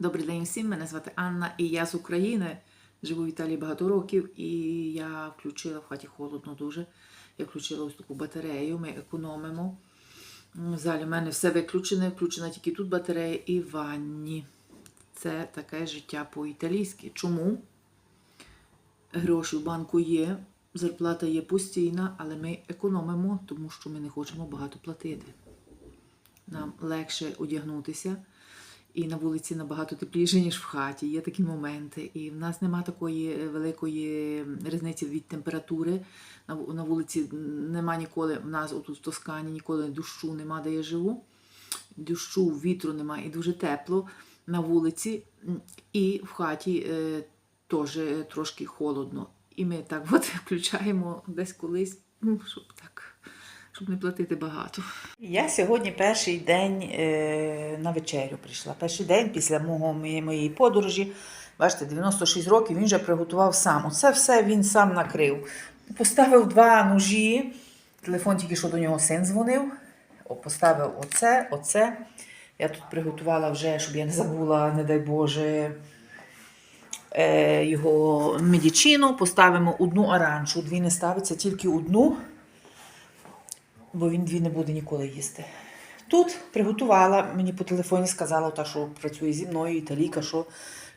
Добрий день всім, мене звати Анна і я з України. Живу в Італії багато років, і я включила в хаті холодно дуже. Я включила ось таку батарею, ми економимо. В залі в мене все виключене, включена тільки тут батарея і ванні. Це таке життя по-італійськи. Чому? Гроші в банку є, зарплата є постійна, але ми економимо, тому що ми не хочемо багато платити. Нам легше одягнутися. І на вулиці набагато тепліше, ніж в хаті. Є такі моменти. І в нас нема такої е, великої різниці від температури. На, вулиці нема ніколи, в нас отут в Тоскані ніколи дощу нема, де я живу. Дощу, вітру нема і дуже тепло на вулиці. І в хаті е, теж е, трошки холодно. І ми так от включаємо десь колись, ну, щоб так, щоб не платити багато. Я сьогодні перший день е, на вечерю прийшла. Перший день після мого, моєї, подорожі. Бачите, 96 років він вже приготував сам. Оце все він сам накрив. Поставив два ножі. Телефон тільки що до нього син дзвонив. Поставив оце, оце. Я тут приготувала вже, щоб я не забула, не дай Боже, е, його медичину. Поставимо одну оранжу. Дві не ставиться, тільки одну бо він дві не буде ніколи їсти. Тут приготувала, мені по телефоні сказала, та, що працює зі мною, італійка, що,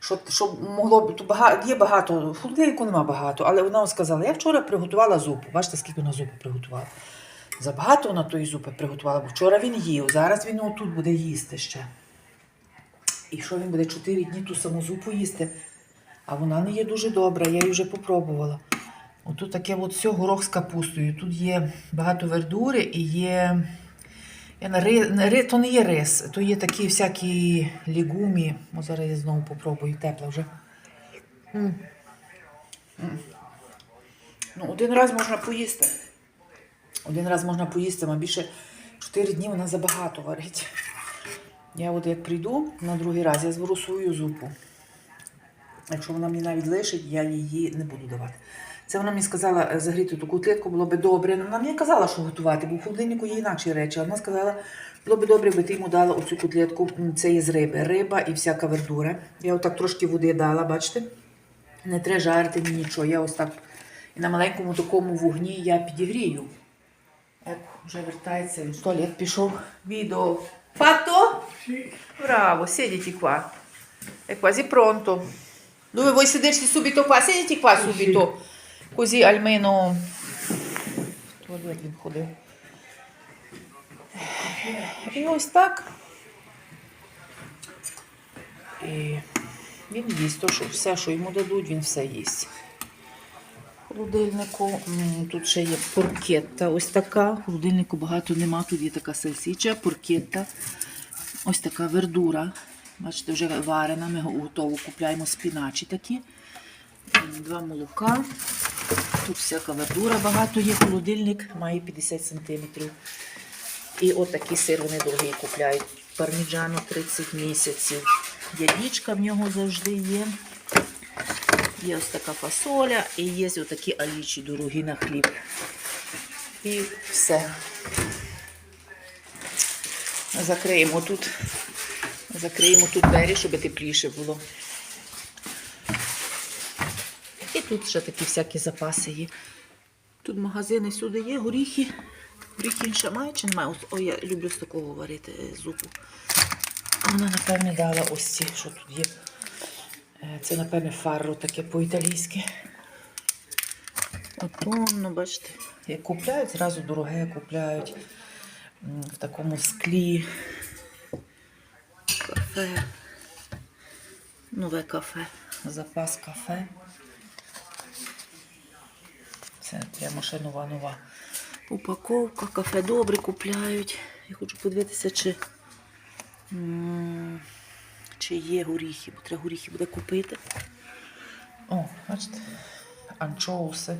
що, що могло б тут багато, є багато, холодильнику нема багато, але вона сказала, я вчора приготувала зупу. Бачите, скільки вона зупи приготувала. Забагато вона тої зупи приготувала, бо вчора він їв, зараз він отут буде їсти ще. І що він буде 4 дні ту саму зупу їсти? А вона не є дуже добра, я її вже попробувала. Отут таке от все горох з капустою. Тут є багато вердури і є. Я то не є рис, то є такі всякі лігумі. О, зараз я знову попробую, тепла вже. М. М. Ну, один раз можна поїсти. Один раз можна поїсти, а більше 4 дні вона забагато варить. Я от як прийду на другий раз, я зверу свою зупу. Якщо вона мені навіть лишить, я її не буду давати. Це вона мені сказала е, загріти ту котлетку, було би добре. Ну, Вона мені казала, що готувати, бо в холодильнику є інакші речі. Вона сказала, було би добре, би ти йому дала оцю котлетку. Це є з риби. Риба і всяка вердура. Я отак трошки води дала, бачите? Не треба жарити ні нічого. Я ось так і на маленькому такому вогні я підігрію. Як вже вертається, він туалет пішов. Відео. Fatto? Bravo, siediti qua. È quasi pronto. Dove vuoi sedersi subito qua? Siediti qua subito. Così almeno. В туалет він ходив. І ось так. І він їсть. То, що все, що йому дадуть, він все їсть. Холодильнику тут ще є поркетта. Ось така. В холодильнику багато нема. Тут є така сальсича, поркетта. Ось така вердура. Бачите, вже варена. Ми готову купляємо спіначі такі. Два молока. Тут всяка вердура багато є. Холодильник має 50 см. І от такий сир вони дорогі купляють. Парміджано 30 місяців. Ядічка в нього завжди є. Є ось така фасоля і є ось такі алічі дорогі на хліб. І все. Закриємо тут. Закриємо тут двері, щоб тепліше було. І тут ще такі всякі запаси є. Тут магазини сюди є, горіхи. Горіхи інша має чи немає? Ой, я люблю з такого варити е, зупу. Вона, напевне, дала ось ці, що тут є. Е, Це, напевне, фарро таке по-італійськи. Отонно, бачите, як купляють, зразу дороге купляють в такому склі. Кафе. Нове кафе. Запас кафе. Це прямо ще нова нова упаковка. Кафе добре купляють. Я хочу подивитися, чи, чи є горіхи, бо треба горіхи буде купити. О, бачите, анчоуси.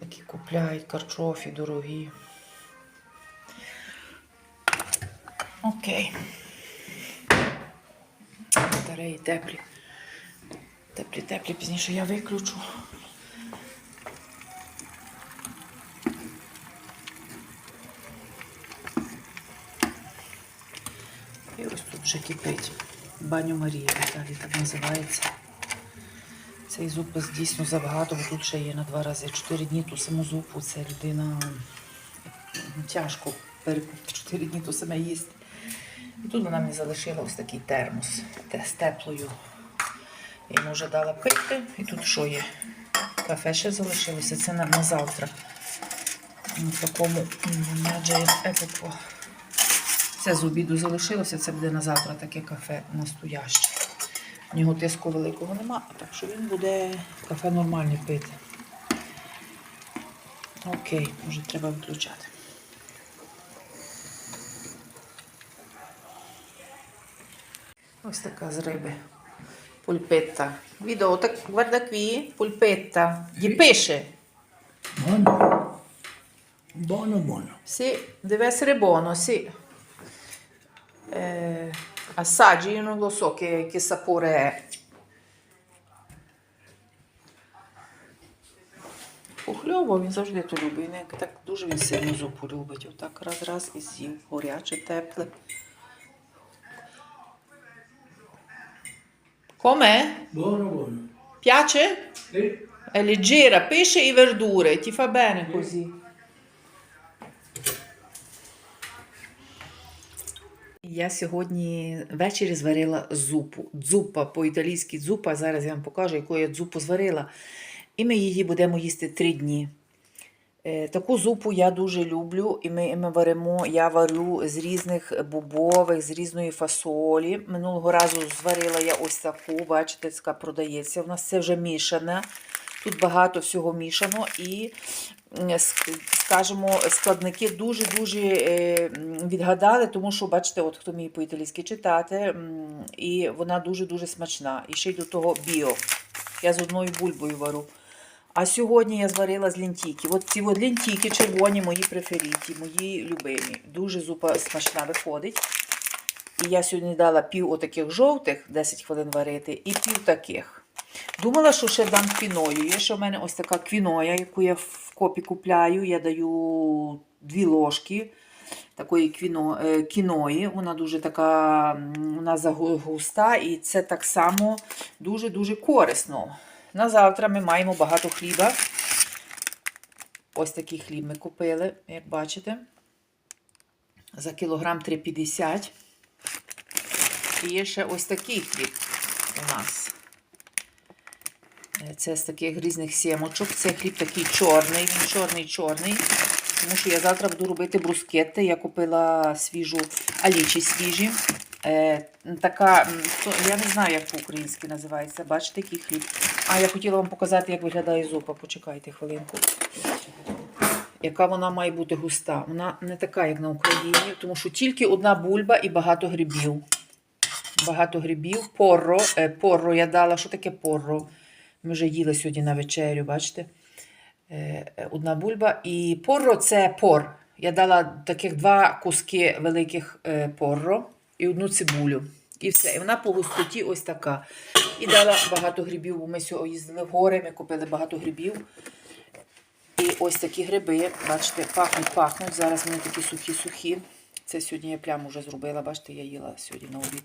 Такі купляють, карчофі дорогі. Окей. Батареї теплі. Теплі, теплі, пізніше я виключу. І ось тут вже кипить. баню Марії, Віталій так називається. Цей зуб дійсно забагато, бо тут ще є на два рази. Чотири дні ту саму зупу, це людина тяжко чотири дні ту саме їсти. І тут вона мені залишила ось такий термос те- з теплою. Я йому вже дала пити. І тут що є? Кафе ще залишилося. Це на, на завтра. В такому епоко. Це з обіду залишилося, це буде на завтра таке кафе настояще. В нього тиску великого нема, так що він буде кафе нормальне пити. Окей, вже треба виключати. Ось така з риби. Пульпетта. Відео так guarda qui, пульпетта. Gli pesce. Buono. Buono, buono. Sì, deve essere buono, sì. Eh, assaggi, io non lo so che, che sapore è. Пухльово він завжди то любить. Як так дуже він сильно зупу любить. Отак раз-раз і з'їв. Горяче, тепле. Com'è? Buono, buono. Piace? Sì. È leggera, pesce e verdure, ti fa bene così. Я сьогодні ввечері зварила зупу. Дзупа по-італійськи дзупа. Зараз я вам покажу, яку я дзупу зварила. І ми її будемо їсти три дні. Е, Таку зупу я дуже люблю, і ми, ми варимо, я варю з різних бобових, з різної фасолі. Минулого разу зварила я ось таку, бачите, така продається. У нас це вже мішане. Тут багато всього мішано і, скажімо, складники дуже-дуже е, відгадали, тому що, бачите, от хто вміє по-італійськи читати, і вона дуже-дуже смачна. І ще й до того біо. Я з одною бульбою вару. А сьогодні я зварила з лентіки. От ці от лентіки червоні мої преферіті, мої любимі. Дуже зупа смачна виходить. І я сьогодні дала пів отаких жовтих, 10 хвилин варити, і пів таких. Думала, що ще дам квіною. Є ще в мене ось така квіноя, яку я в копі купляю. Я даю дві ложки такої квіно, е, кіної. Вона дуже така вона загуста, і це так само дуже-дуже корисно. На завтра ми маємо багато хліба. Ось такий хліб ми купили, як бачите. За кілограм 3,50. І є ще ось такий хліб у нас. Це з таких різних сімочок. Це хліб такий чорний, він чорний-чорний. Тому що я завтра буду робити брускетти. Я купила свіжу алічі свіжі. Е, така, я не знаю, як по-українськи називається. Бачите, який хліб. А я хотіла вам показати, як виглядає зупа. Почекайте хвилинку. Яка вона має бути густа. Вона не така, як на Україні, тому що тільки одна бульба і багато грибів. Багато грибів. Порро. Е, порро я дала. Що таке порро? Ми вже їли сьогодні на вечерю, бачите? Е, е, Одна бульба. І порро це пор. Я дала таких два куски великих е, порро і одну цибулю. І все. І вона по густоті ось така. І дала багато грибів, бо ми сьогодні їздили в гори, ми купили багато грибів. І ось такі гриби, бачите, пахнуть, пахнуть. Зараз вони такі сухі-сухі. Це сьогодні я прямо вже зробила, бачите, я їла сьогодні на обід.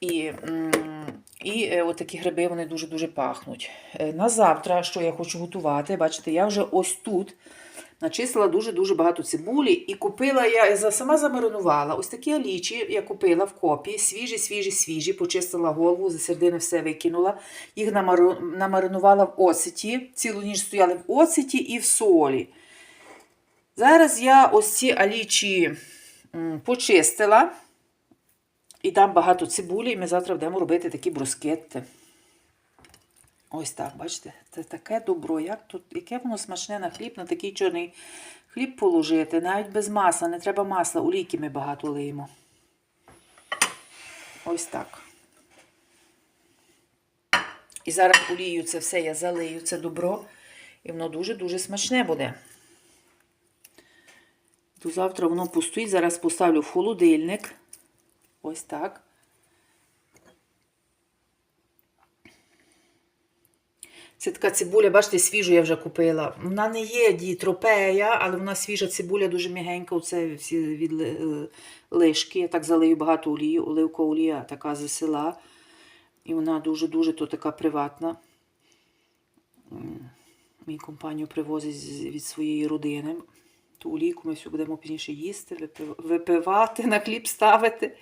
І, і е, от такі гриби вони дуже-дуже пахнуть. Е, На завтра, що я хочу готувати, бачите, я вже ось тут начислила дуже-дуже багато цибулі і купила я сама замаринувала. Ось такі алічі я купила в копі, свіжі, свіжі, свіжі, почистила голову, за середини все викинула. Їх намаринувала в оцеті. Цілу ніч стояли в оцеті і в солі. Зараз я ось ці алічі почистила. І там багато цибулі, і ми завтра будемо робити такі брускетти. Ось так, бачите, це таке добро. Як тут, яке воно смачне на хліб, на такий чорний хліб положити, навіть без масла, не треба масла, олійки ми багато лиємо. Ось так. І зараз олію це все я залию, це добро. І воно дуже-дуже смачне буде. До завтра воно постоїть. Зараз поставлю в холодильник. Ось так. Це така цибуля, бачите, свіжу я вже купила. Вона не є дієтропея, але вона свіжа цибуля, дуже м'ягенька. Оце всі від е, лишки. Я так залию багато олію. Оливкова олія така з села. І вона дуже-дуже то така приватна. Мій компанію привозить від своєї родини. Ту олійку ми все будемо пізніше їсти, випивати, на хліб ставити.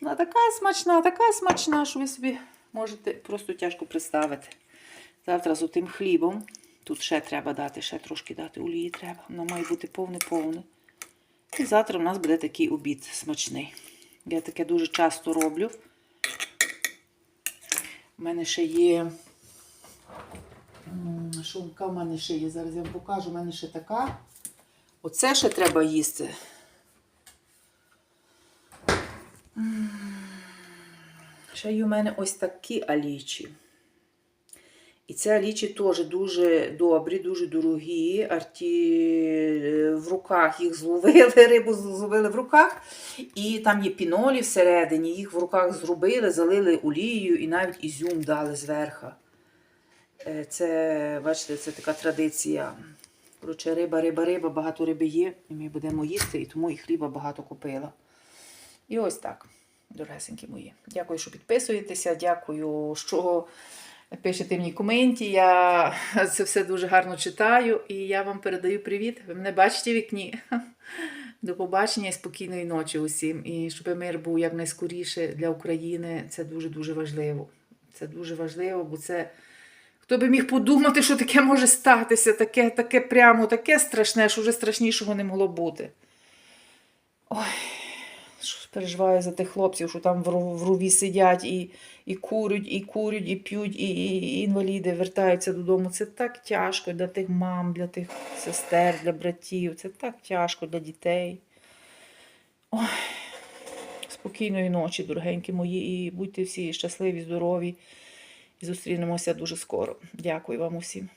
Вона така смачна, така смачна, що ви собі можете просто тяжко представити. Завтра з отим хлібом. Тут ще треба дати, ще трошки дати олії треба. Воно має бути повне-повне. І завтра в нас буде такий обід смачний. Я таке дуже часто роблю. У мене ще є. яка в мене ще є? Зараз я вам покажу. У мене ще така. Оце ще треба їсти. Ще є у мене ось такі алічі. І ці алічі теж дуже добрі, дуже дорогі. Арті е, в руках їх зловили, рибу зловили в руках. І там є пінолі всередині, їх в руках зробили, залили олією і навіть ізюм дали зверху. Е, Це, бачите, це така традиція. Коротше, риба, риба, риба, багато риби є, і ми будемо їсти, і тому і хліба багато купила. І ось так, дорогесенькі мої. Дякую, що підписуєтеся. Дякую, що пишете мені коменті. Я це все дуже гарно читаю. І я вам передаю привіт. Ви мене бачите в вікні. До побачення і спокійної ночі усім. І щоб мир був якнайскоріше для України. Це дуже-дуже важливо. Це дуже важливо, бо це. Хто би міг подумати, що таке може статися, таке, таке прямо, таке страшне, що вже страшнішого не могло бути. Ой, що переживаю за тих хлопців, що там в ру- в руві сидять і, і курять, і курять, і п'ють, і, і, і інваліди вертаються додому. Це так тяжко для тих мам, для тих сестер, для братів. Це так тяжко для дітей. Ой, спокійної ночі, дорогенькі мої, і будьте всі щасливі, здорові. Зустрінемося дуже скоро. Дякую вам усім.